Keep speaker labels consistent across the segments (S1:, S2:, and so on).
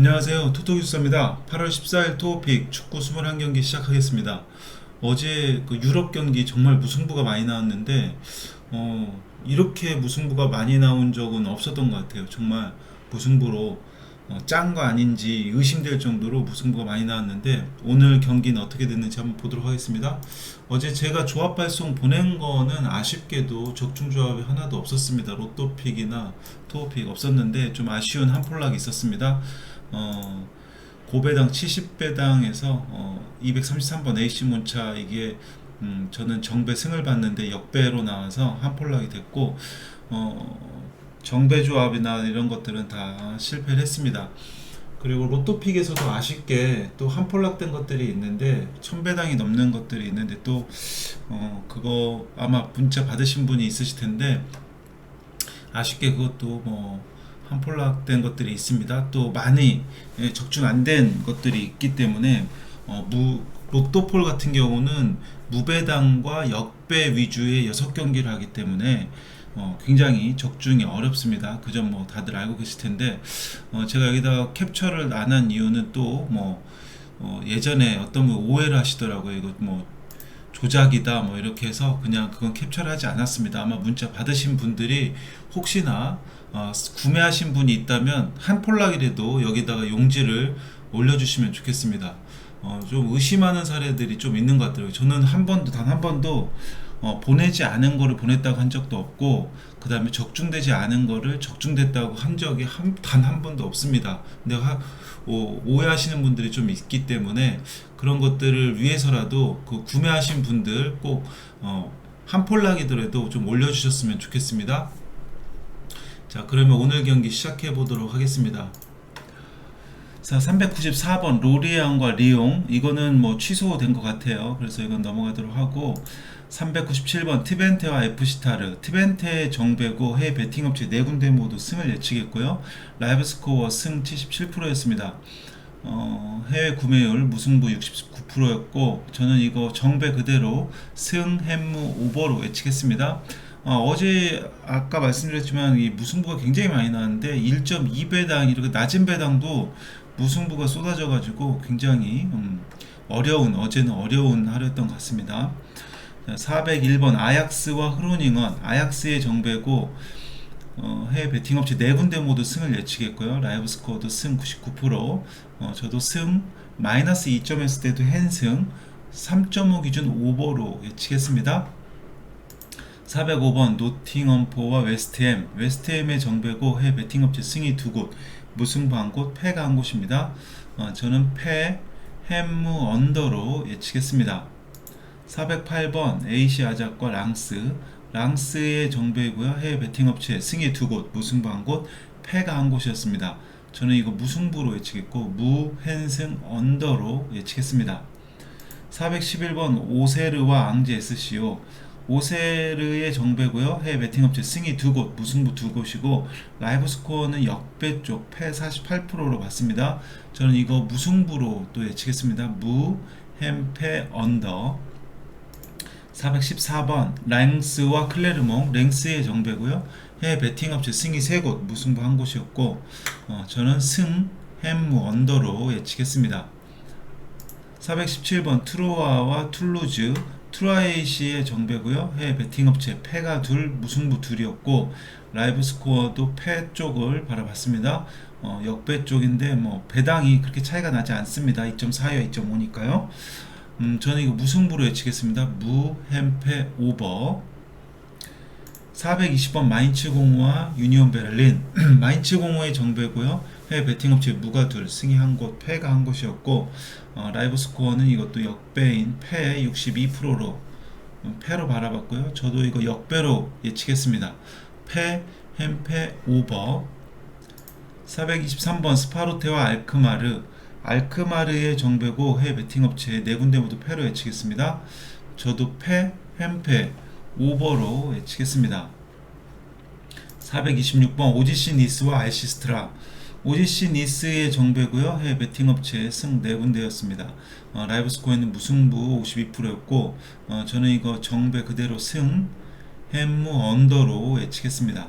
S1: 안녕하세요. 토토기수입니다. 8월 14일 토픽 축구 21경기 시작하겠습니다. 어제 그 유럽 경기 정말 무승부가 많이 나왔는데 어, 이렇게 무승부가 많이 나온 적은 없었던 것 같아요. 정말 무승부로 어, 짠거 아닌지 의심될 정도로 무승부가 많이 나왔는데 오늘 경기는 어떻게 됐는지 한번 보도록 하겠습니다. 어제 제가 조합 발송 보낸 거는 아쉽게도 적중 조합이 하나도 없었습니다. 로또픽이나 토픽 없었는데 좀 아쉬운 한 폴락이 있었습니다. 어, 고배당 70배당에서 어, 233번 AC 문차 이게 음, 저는 정배 승을 봤는데 역배로 나와서 한 폴락이 됐고 어, 정배 조합이나 이런 것들은 다 실패를 했습니다. 그리고 로또픽에서도 아쉽게 또 한 폴락 된 것들이 있는데 천배당이 넘는 것들이 있는데 또 어, 그거 아마 문자 받으신 분이 있으실 텐데 아쉽게 그것도 뭐 한폴락된 것들이 있습니다. 또 많이 예, 적중 안 된 것들이 있기 때문에 어, 무 로또폴 같은 경우는 무배당과 역배 위주의 여섯 경기를 하기 때문에 어, 굉장히 적중이 어렵습니다. 그 점 뭐 다들 알고 계실 텐데 어, 제가 여기다가 캡처를 안 한 이유는 또뭐 어, 예전에 어떤 분 오해를 하시더라고요. 이거 뭐 조작이다 뭐 이렇게 해서 그냥 그건 캡처를 하지 않았습니다. 아마 문자 받으신 분들이 혹시나 어, 구매하신 분이 있다면 한 폴락이라도 여기다가 용지를 올려주시면 좋겠습니다. 어, 좀 의심하는 사례들이 좀 있는 것 같더라고요. 저는 한 번도 단 한 번도 어, 보내지 않은 거를 보냈다고 한 적도 없고 그 다음에 적중되지 않은 거를 적중됐다고 한 적이 단 한 번도 없습니다. 근데 하, 오, 오해하시는 분들이 좀 있기 때문에 그런 것들을 위해서라도 그 구매하신 분들 꼭 어, 한 폴락이더라도 좀 올려주셨으면 좋겠습니다. 자, 그러면 오늘 경기 시작해 보도록 하겠습니다. 자, 394번 로리앙과 리옹 이거는 뭐 취소된 것 같아요. 그래서 이건 넘어가도록 하고 397번 티벤테와 FC타르 티벤테 정배고 해외 베팅업체 네 군데 모두 승을 예측했고요. 라이브 스코어 승 77%였습니다. 어, 해외 구매율 무승부 69%였고 저는 이거 정배 그대로 승 햄무 오버로 예측했습니다. 어, 제 아까 말씀드렸지만 이 무승부가 굉장히 많이 나왔는데 1.2배당 이렇게 낮은 배당도 무승부가 쏟아져 가지고 굉장히 음, 어려운 어제는 어려운 하루였던 것 같습니다. 401번 아약스와 흐로닝은 아약스의 정배고 어, 해외 베팅업체 네 군데 모두 승을 예측했고요. 라이브 스코어도 승 99%, 어, 저도 승 마이너스 2점 했을 때도 헨승 3.5 기준 오버로 예측했습니다. 405번 노팅엄포와 웨스트햄 웨스트햄의 정배고 해 베팅업체 승이 두 곳 무승부 한 곳 패가 한 곳입니다 어, 저는 패 햄무 언더로 예측했습니다 408번 AC 아작과 랑스 랑스의 정배고요 해외 베팅업체 승이 두곳 무승부 한 곳 패가 한 곳이었습니다 저는 이거 무승부로 예측했고 무헨승 언더로 예측했습니다 411번 오세르와 앙제 SCO 오세르의 정배고요. 해외 베팅업체 승이 두 곳, 무승부 두 곳이고 라이브 스코어는 역배 쪽 패 48%로 봤습니다. 저는 이거 무승부로 또 예측했습니다. 무, 햄, 패, 언더. 414번 랭스와 클레르몽 랭스의 정배고요. 해외 베팅업체 승이 세 곳, 무승부 한 곳이었고 어, 저는 승, 햄무 언더로 예측했습니다. 417번 트로아와 툴루즈 트라이시의 정배고요. 해외 베팅업체 패가 둘, 무승부 둘이었고 라이브 스코어도 패 쪽을 바라봤습니다. 어, 역배 쪽인데 뭐 배당이 그렇게 차이가 나지 않습니다. 2.4와 2.5니까요. 음, 저는 이거 무승부로 예측했습니다. 무, 햄페, 오버. 420번 마인츠 공호와 유니온 베를린 마인츠 공호의 정배고요. 해외 베팅업체 무가 둘, 승이 한 곳, 패가 한 곳이었고 어, 라이브 스코어는 이것도 역배인 패 62%로 음, 패로 바라봤고요. 저도 이거 역배로 예측했습니다. 패, 햄패, 오버 423번 스파로테와 알크마르 알크마르의 정배고 해외 베팅업체 네 군데 모두 패로 예측했습니다. 저도 패, 햄패, 오버로 예측했습니다. 426번 오지시 니스와 알시스트라 오지시 니스의 정배고요. 해외 베팅업체 승 4군데였습니다. 어, 라이브 스코어는 무승부 52%였고 어, 저는 이거 정배 그대로 승 햄무 언더로 예측했습니다.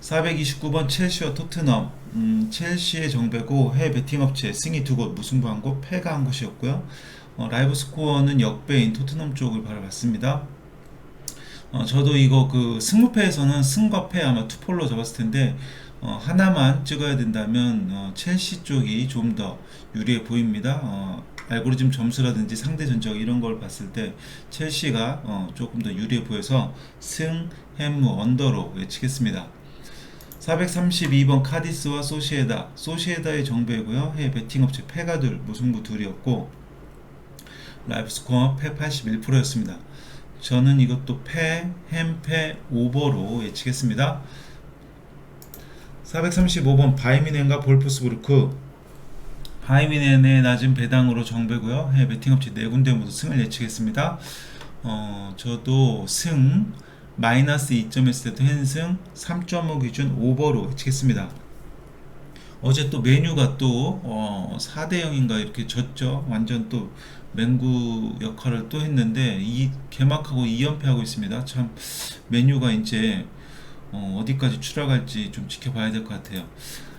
S1: 429번 첼시와 토트넘 음, 첼시의 정배고 해외 베팅업체 승이 두 곳, 무승부 한 곳, 패가 한 곳이었고요. 어, 라이브 스코어는 역배인 토트넘 쪽을 바라봤습니다. 어, 저도 이거 그 승무패에서는 승과 패 아마 투폴로 잡았을 텐데 어, 하나만 찍어야 된다면 어, 첼시 쪽이 좀 더 유리해 보입니다. 어, 알고리즘 점수라든지 상대 전적 이런 걸 봤을 때 첼시가 어, 조금 더 유리해 보여서 승, 햄무, 언더로 외치겠습니다. 432번 카디스와 소시에다 소시에다의 정배고요. 해외 베팅업체 패가 둘 무승부 둘이었고 라이브 스코어 패 81%였습니다. 저는 이것도 패, 햄패, 오버로 예측했습니다. 435번 바이미넨과 볼프스부르크. 바이미넨의 낮은 배당으로 정배고요. 해외 베팅업체 네 군데 모두 승을 예측했습니다. 어, 저도 승 마이너스 2점했을 때도 현승 3.5 기준 오버로 예측했습니다. 어제 또 메뉴가 또 어, 4대 0인가 이렇게 졌죠. 완전 또 맹구 역할을 또 했는데 이 개막하고 2연패하고 있습니다. 참 메뉴가 이제 어, 어디까지 추락할지 좀 지켜봐야 될 것 같아요.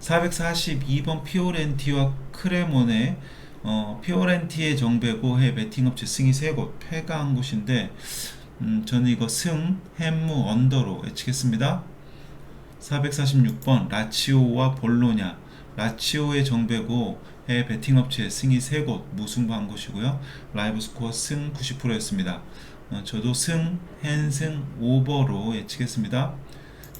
S1: 442번 피오렌티와 크레모네 어, 피오렌티의 정배고 해 베팅업체 승이 3곳 패가 한 곳인데 음, 저는 이거 승, 햄무, 언더로 예측했습니다. 446번 라치오와 볼로냐 라치오의 정배고 해외 베팅업체 승이 3곳 무승부 한 곳이고요. 라이브 스코어 승 90%였습니다. 어, 저도 승, 헨승, 오버로 예측했습니다.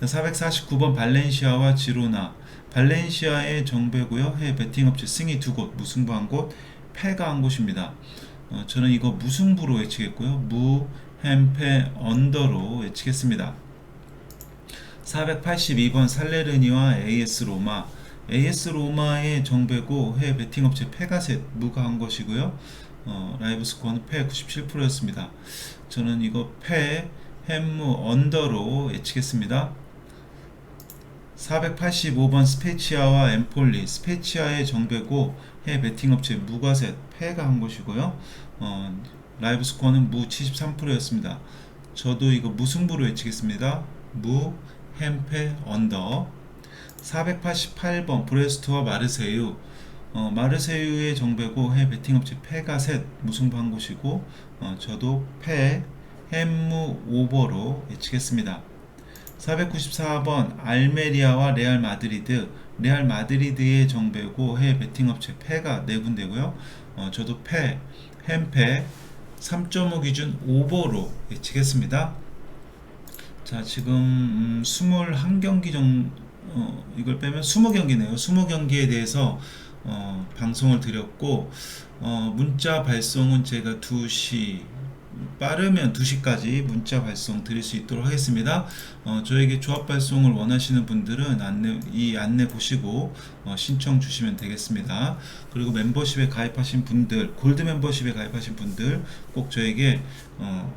S1: 449번 발렌시아와 지로나 발렌시아의 정배고요. 해외 베팅업체 승이 두 곳, 무승부 한 곳, 패가 한 곳입니다. 어, 저는 이거 무승부로 예측했고요. 무, 햄페, 언더로 예측했습니다. 482번 살레르니와 AS 로마 AS 로마의 정배고 해외 베팅업체 페가셋 무가 한 것이고요. 어, 라이브 스코어는 패 97%였습니다. 저는 이거 패, 햄무, 언더로 예측했습니다. 485번 스페치아와 엠폴리 스페치아의 정배고 해 베팅업체 무가셋 패가 한 것이고요. 어, 라이브 스코어는 무 73%였습니다. 저도 이거 무승부로 외치겠습니다. 무, 햄페, 언더 488번 브레스트와 마르세유 어, 마르세유의 정배고 해 베팅업체 패가 셋 무승부 한 곳이고 어, 저도 패, 햄무, 오버로 예측했습니다. 494번 알메리아와 레알 마드리드 레알 마드리드의 정배고 해외 베팅업체 패가 네 군데고요. 어, 저도 패, 햄패 3.5 기준 오버로 예측했습니다. 자 지금 음, 21경기 정 어, 이걸 빼면 20경기네요. 20경기에 대해서 어, 방송을 드렸고 어, 문자 발송은 제가 2시 빠르면 2시까지 문자 발송 드릴 수 있도록 하겠습니다. 어, 저에게 조합 발송을 원하시는 분들은 안내, 이 안내 보시고 어, 신청 주시면 되겠습니다. 그리고 멤버십에 가입하신 분들, 골드 멤버십에 가입하신 분들 꼭 저에게 어,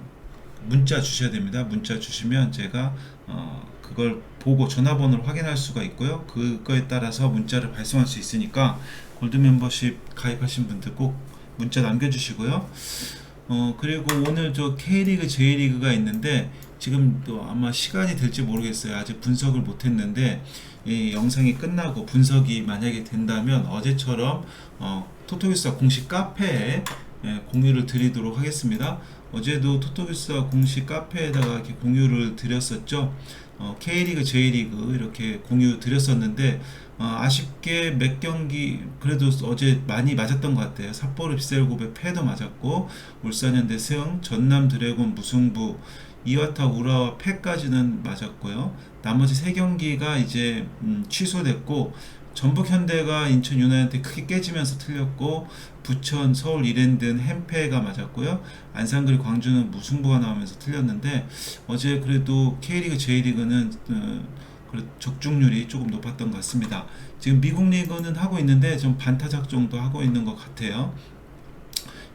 S1: 문자 주셔야 됩니다. 문자 주시면 제가 어, 그걸 보고 전화번호를 확인할 수가 있고요. 그거에 따라서 문자를 발송할 수 있으니까 골드 멤버십 가입하신 분들 꼭 문자 남겨주시고요. 어 그리고 오늘 저 K리그, J리그가 있는데 지금 또 아마 시간이 될지 모르겠어요. 아직 분석을 못 했는데 이 영상이 끝나고 분석이 만약에 된다면 어제처럼 어, 토토기사 공식 카페에 예, 공유를 드리도록 하겠습니다. 어제도 토토기사 공식 카페에다가 이렇게 공유를 드렸었죠. 어, K리그, J리그 이렇게 공유 드렸었는데 어, 아쉽게 몇 경기 그래도 어제 많이 맞았던 것 같아요. 삿포로 빗셀고베 패도 맞았고 울산현대 승, 전남 드래곤 무승부, 이와타 우라와 패까지는 맞았고요. 나머지 세 경기가 이제 음, 취소됐고 전북 현대가 인천 유나이한테 크게 깨지면서 틀렸고 부천 서울 이랜드는 햄패가 맞았고요 안산 그리고 광주는 무승부가 나오면서 틀렸는데 어제 그래도 K리그 J리그는 어, 그래- 적중률이 조금 높았던 것 같습니다 지금 미국 리그는 하고 있는데 좀 반타작 정도 하고 있는 것 같아요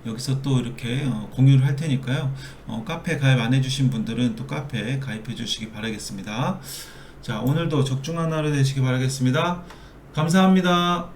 S1: 여기서 또 이렇게 어, 공유를 할 테니까요. 어, 카페 가입 안 해주신 분들은 또 카페 가입해 주시기 바라겠습니다. 자, 오늘도 적중한 하루 되시기 바라겠습니다. 감사합니다.